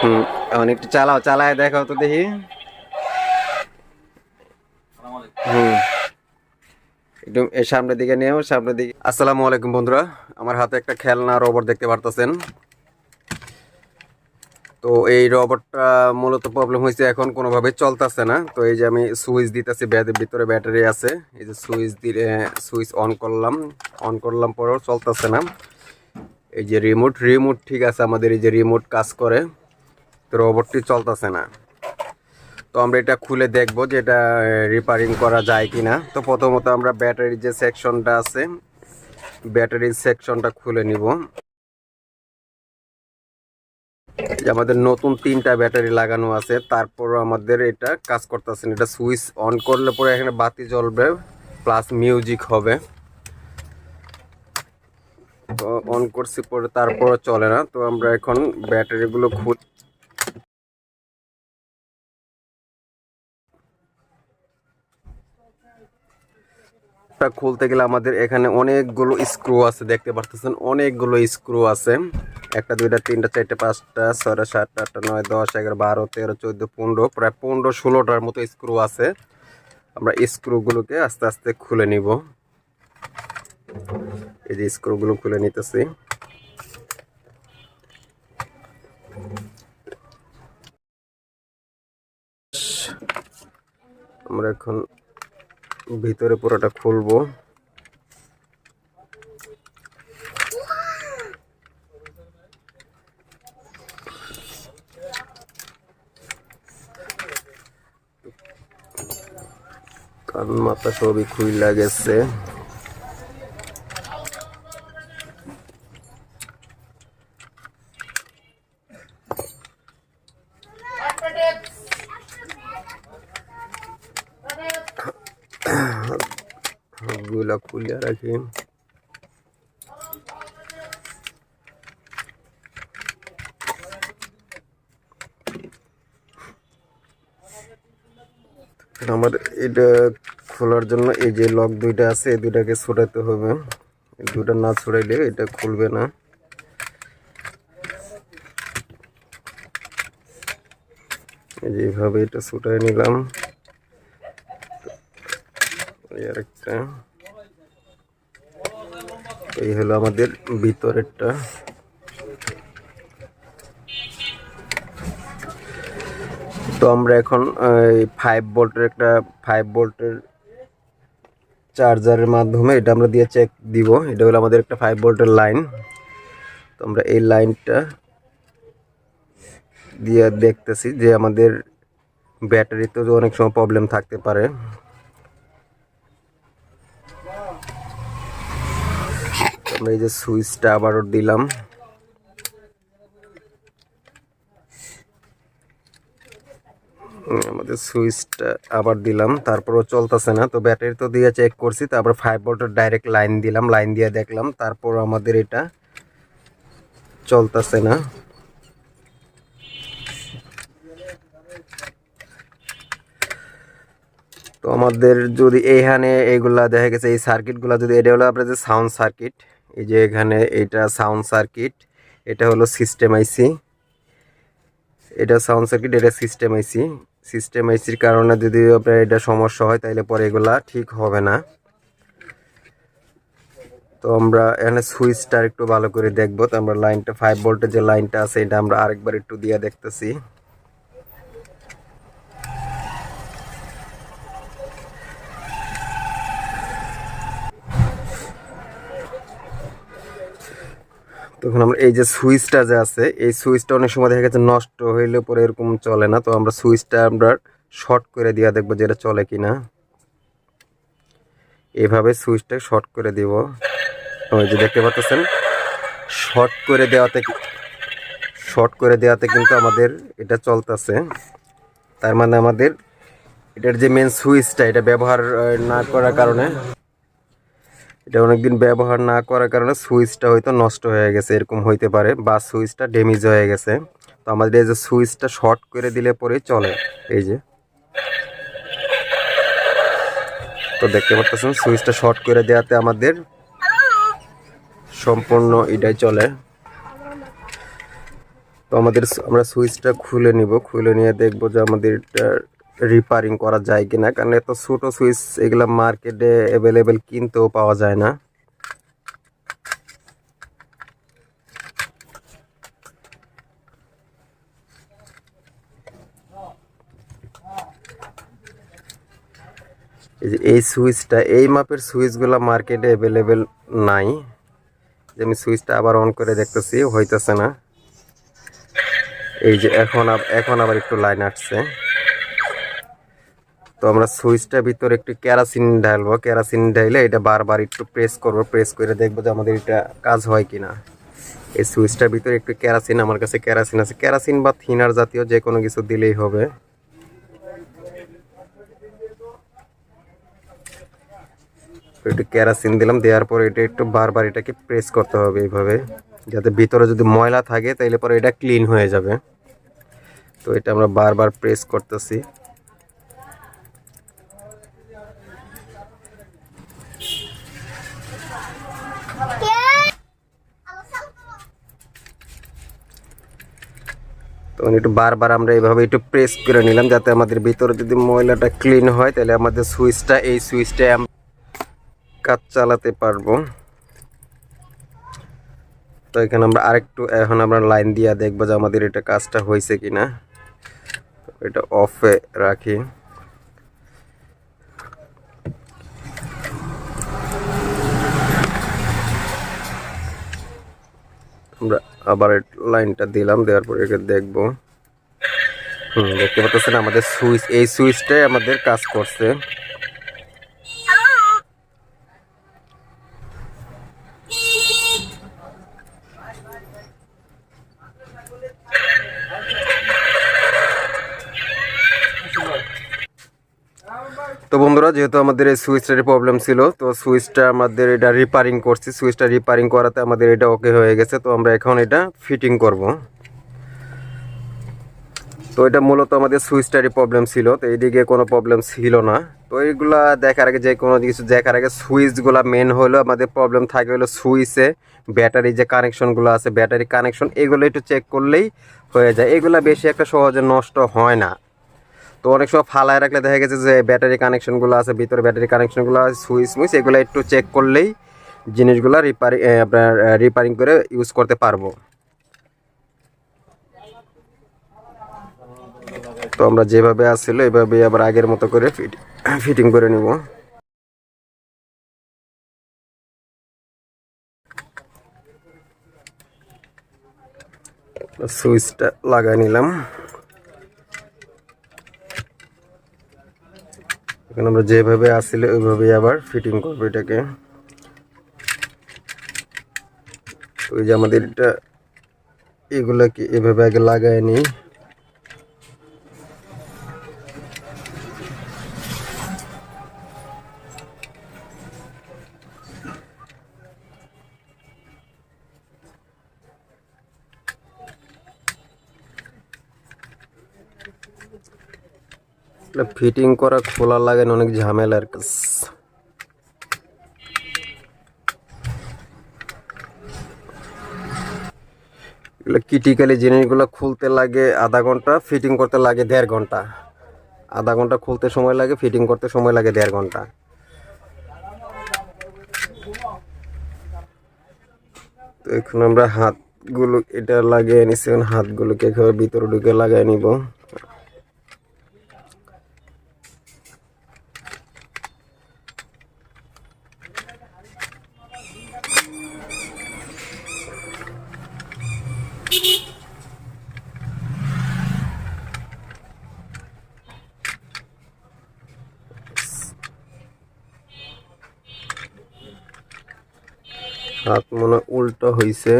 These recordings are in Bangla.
হুম, এখন একটু চালাও, চালায় দেখাও তো দেখি। হুম। এর সামনের দিকে নিয়েও, সামনের দিকে। আসসালামু আলাইকুম বন্ধুরা, আমার হাতে একটা খেলনা রবট দেখতে পারতেছেন। তো এই রবটটা মূলত প্রবলেম হয়েছে এখন কোনোভাবে চলতেছে না। তো এই যে আমি সুইচ দিতেছি ব্যাটের ভিতরে ব্যাটারি আছে। এই যে সুইচ দিলে সুইচ অন করলাম। অন করলাম পরেও চলতেছে না। এই যে রিমোট রিমোট ঠিক আছে, আমাদের এই যে রিমোট কাজ করে। তো রোবটটি চলতেছে না। তো আমরা এটা খুলে দেখব যে এটা রিপেয়ারিং করা যায় কি না তো প্রথমত আমরা ব্যাটারির যে সেকশনটা আছে ব্যাটারির সেকশনটা খুলে নিব। আমাদের নতুন তিনটা ব্যাটারি লাগানো আছে তারপর আমাদের এটা কাজ করতেছে না। এটা সুইচ অন করলে পরে এখানে বাতি জ্বলবে প্লাস মিউজিক হবে। তো অন করছি পরে তারপর চলে না। তো আমরা এখন ব্যাটারিগুলো খুল টা খুলতে গেলে আমাদের এখানে অনেকগুলো স্ক্রু আছে, দেখতে পারতেছেন? অনেকগুলো স্ক্রু আছে। একটা, দুইটা, তিনটা, চারটা, পাঁচটা, ছয়টা, সাতটা, আটটা, নয়, দশ, এগারো, বারো, তেরো, চোদ্দ, পনেরো, প্রায় পনেরো, ষোলোটার মতো স্ক্রু আছে। আমরা স্ক্রুগুলোকে আস্তে আস্তে খুলে নিব। এই যে স্ক্রুগুলো খুলে নিতেছি। আমরা এখন ভিতরে পুরোটা খুলবো। কান মাথা সবই খুইলা গেছে। গুলা খুলিয়া রাখি। আমার এটা খোলার জন্য এই যে লক দুইটা আছে, এই দুইটাকে ছোটাতে হবে। দুটা না ছড়াইলে এটা খুলবে না। এই যে এটা ছুটাই নিলাম। এই আরেকটা। এই হলো আমাদের ভিতরেরটা। তো আমরা এখন, এই ফাইভ ভোল্টের একটা ফাইভ ভোল্টের চার্জারের মাধ্যমে এটা আমরা দিয়ে চেক দিব। এটা হলো আমাদের একটা ফাইভ ভোল্টের লাইন তো আমরা এই লাইনটা দিয়ে দেখতেছি যে আমাদের ব্যাটারিতেও অনেক সময় প্রবলেম থাকতে পারে। আমরা এই যে সুইচটা আবারও দিলাম। আমাদের সুইচটা আবার দিলাম, তারপরও চলতেছে না, তো ব্যাটারি তো দিয়ে চেক করছি তারপর ফাইভ ভোল্টের ডাইরেক্ট লাইন দিলাম লাইন দিয়ে দেখলাম, তারপর আমাদের এটা চলতেছে না। তো আমাদের যদি এইখানে এইগুলা দেখা গেছে, এই সার্কিটগুলো যদি এটা হলো আপনার যে সাউন্ড সার্কিট এই যে এখানে এটা সাউন্ড সার্কিট, এটা হলো সিস্টেম আইসি। এটা সাউন্ড সার্কিট, এটা সিস্টেম আইসি। সিস্টেম আইসির কারণে যদি আপনার এটা সমস্যা হয় তাহলে পরে এগুলা ঠিক হবে না। তো আমরা এখানে সুইচটা একটু ভালো করে দেখব। তো আমরা লাইনটা ফাইভ ভোল্টের যে লাইনটা আছে, এটা আমরা আরেকবার একটু দিয়ে দেখতেছি। তখন আমরা এই যে সুইচটা যে আছে, এই সুইচটা অনেক সময় দেখা গেছে নষ্ট হইলে পরে এরকম চলে না। তো আমরা সুইচটা আমরা শর্ট করে দিয়া দেখব যে এটা চলে কিনা। এভাবে সুইচটা শর্ট করে দিব। ওই যে দেখতে পাচ্ছেন, শর্ট করে দেওয়াতে শর্ট করে দেওয়াতে কিন্তু আমাদের এটা চলতেছে। তার মানে আমাদের এটার যে মেন সুইচটা, এটা ব্যবহার না করার কারণে এটা অনেকদিন ব্যবহার না করার কারণে সুইচটা হয়তো নষ্ট হয়ে গেছে, এরকম হইতে পারে বা সুইচটা ড্যামেজ হয়ে গেছে। তো আমাদের এই যে সুইচটা শর্ট করে দিলে পরেই চলে, এই যে। তো দেখতে পাচ্ছেন, সুইচটা শর্ট করে দেওয়াতে আমাদের সম্পূর্ণ এটাই চলে। তো আমাদের আমরা সুইচটা খুলে নিব, খুলে নিয়ে দেখব যে আমাদের রিপারিং করা যায় কিনা? কারণ এত ছোট সুইচ এগুলা মার্কেটে অ্যাভেলেবেল কিনতেও পাওয়া যায় না। এই সুইচটা, এই মাপের সুইচগুলো মার্কেটে অ্যাভেলেবেল নাই। যে আমি সুইচটা আবার অন করে দেখতেছি, হইতেছে না। এই যে এখন এখন আবার একটু লাইন আসছে। তো আমরা সুইচটার ভিতরে একটু কেরাসিন ঢালবো। কেরাসিন ঢাইলে এটা বারবার একটু প্রেস করব। প্রেস করে দেখব যে আমাদের এটা কাজ হয় কিনা। এই সুইচটার ভিতরে একটু কেরাসিন, আমার কাছে কেরাসিন আছে। কেরাসিন বা থিনার জাতীয় যে কোনো কিছু দিলেই হবে। একটু কেরাসিন দিলাম, দেওয়ার পরে এটা একটু বারবার এটাকে প্রেস করতে হবে এইভাবে। যাতে ভিতরে যদি ময়লা থাকে তাহলে পরে এটা ক্লিন হয়ে যাবে। তো এটা আমরা বারবার প্রেস করতেছি। তখন একটু বারবার আমরা এইভাবে একটু প্রেস করে নিলাম যাতে আমাদের ভিতরে যদি ময়লাটা ক্লিন হয়, তাহলে আমাদের সুইচটা এই সুইচটায় আমরা কাজ চালাতে পারব। তো এখানে আমরা আরেকটু, এখন আমরা লাইন দিয়ে দেখব যে আমাদের এটা কাজটা হয়েছে কিনা। এটা অফে রাখি। আমরা আবার লাইনটা দিলাম, দেওয়ার পরে একে দেখব। হুম, দেখতে পাচ্ছেন আমাদের সুইচ, এই সুইচটাই আমাদের কাজ করছে তো বন্ধুরা যেহেতু আমাদের এই সুইচটার প্রবলেম ছিল, তো সুইচটা আমাদের এটা রিপারিং করছি। সুইচটা রিপারিং করাতে আমাদের এটা ওকে হয়ে গেছে, তো আমরা এখন এটা ফিটিং করব। তো এটা মূলত আমাদের সুইচটারই প্রবলেম ছিল, তো এইদিকে কোনো প্রবলেম ছিল না। তো এইগুলা দেখার আগে যে কোনো কিছু দেখার আগে সুইচগুলা মেন হলো, আমাদের প্রবলেম থাকে হলো সুইচে ব্যাটারি যে কানেকশনগুলো আছে, ব্যাটারি কানেকশন এগুলো একটু চেক করলেই হয়ে যায়। এগুলা বেশি একটা সহজে নষ্ট হয় না। তো অনেক সময় ফালায় রাখলে দেখা গেছে যে ব্যাটারি কানেকশনগুলো আছে, ভিতরে ব্যাটারি কানেকশনগুলো আছে, সুইচ মুইচ, এগুলো একটু চেক করলেই জিনিসগুলো রিপারিং আপনার রিপারিং করে ইউজ করতে পারব। তো আমরা যেভাবে আসছিল এভাবে আবার আগের মতো করে ফিটিং করে নিব। সুইচটা লাগাই নিলাম। এখন আমরা যেভাবে আসলে ওইভাবেই আবার ফিটিং করব এটাকে। ওই যে আমাদের এটা, এগুলাকে এভাবে আগে লাগায় নিই। ফিটিং করা খোলা লাগানো অনেক ঝামেলার কাজ এগুলো ক্রিটিক্যালি জিনিসগুলো খুলতে লাগে আধা ঘণ্টা ফিটিং করতে লাগে দেড় ঘণ্টা। আধা ঘণ্টা খুলতে সময় লাগে ফিটিং করতে সময় লাগে দেড় ঘণ্টা। তো এখন আমরা হাতগুলো, এটা লাগিয়ে নিছি, এখন হাতগুলোকে এভাবে ভিতরে ঢুকে লাগাই নিব। হাত মনে উল্টো হইছে।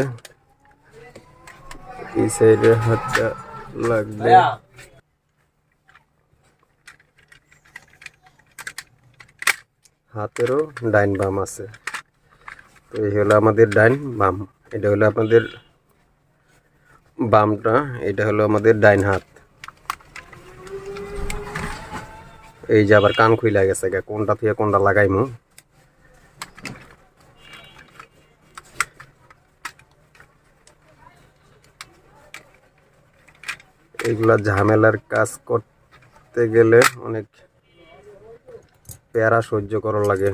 এই সাইডে হাতটা লাগবে। হাতেরও ডাইন বাম আছে। তো এই হলো আমাদের ডাইন বাম। এটা হলো আপনাদের বামটা এটা হলো আমাদের ডাইন হাত। এই যে আবার কান খুইলা গেছে গা, কোনটা থেকে কোনটা লাগাইমু? এগুলা ঝামেলার কাজ করতে গেলে অনেক প্যারা সহ্য করা লাগে।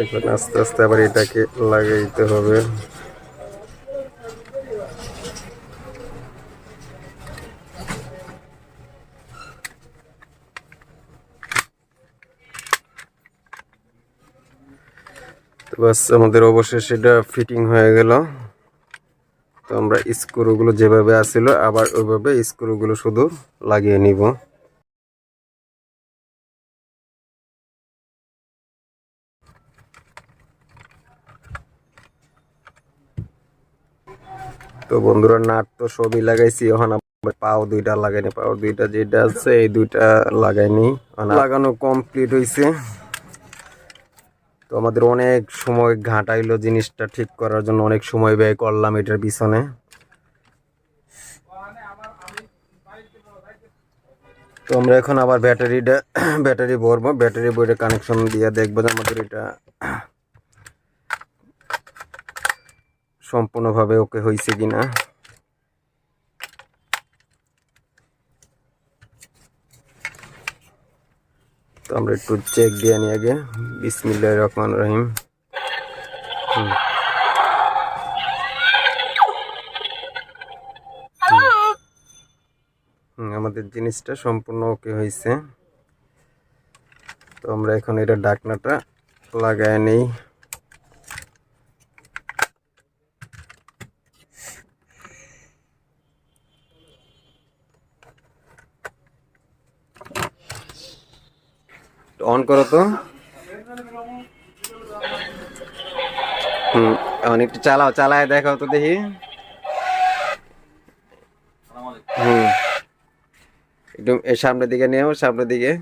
এখন আস্তে আস্তে আবার এটাকে লাগাইতে হবে। তো বাস আমাদের অবশেষে এটা ফিটিং হয়ে গেল। তো আমরা স্ক্রুগুলো যেভাবে আসছিল আবার ওইভাবে স্ক্রুগুলো শুধু লাগিয়ে নিব। তো বন্ধুরা, নাট তো সবই লাগাইছি। এখন পাও দুইটা লাগাইনি, পাও দুইটা যেটা আছে, এই দুইটা লাগাইনি। লাগানো কমপ্লিট হয়েছে তো আমাদের অনেক সময় ঘাটাইলো জিনিসটা ঠিক করার জন্য, অনেক সময় ব্যয় করলাম এটার পিছনে। তো আমরা এখন আবার ব্যাটারিটা, ব্যাটারি ভরবো, ব্যাটারি বইটা কানেকশন দিয়ে দেখব যে আমাদের এটা সম্পূর্ণভাবে ওকে হয়েছে কিনা। তো আমরা একটু চেক দিয়ে নিই আগে। বিসমিল্লা রহমান রহিম। হুম। হুম, আমাদের জিনিসটা সম্পূর্ণ ওকে হয়েছে। তো আমরা এখন এটা ডাকনাটা লাগায় নেই। অন করো তো। হুম একটু চালাও, চালায় দেখাও তো দেখি। হুম, একটু সামনের দিকে নিও সামনের দিকে।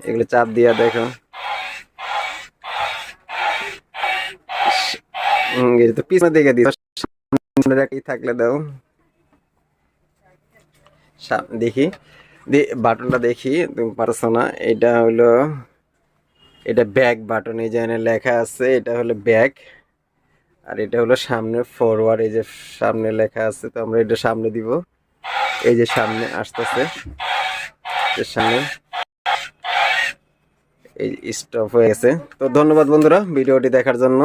এগুলো চাপ দিয়া দেখো। তো দিকে দিও। সামনে থাকলে দাও। দেখি। বাটনটা দেখি তুমি পারছ না এটা হলো, এটা ব্যাক বাটন এই যে লেখা আছে, এটা হলো ব্যাক আর এটা হলো সামনে ফরওয়ার্ড এই যে সামনে লেখা আছে, তো আমরা এটা সামনে দিব, এই যে সামনে আসতেছে, এর সামনে, এই স্টপ হয়ে গেছে। তো ধন্যবাদ বন্ধুরা ভিডিওটি দেখার জন্য।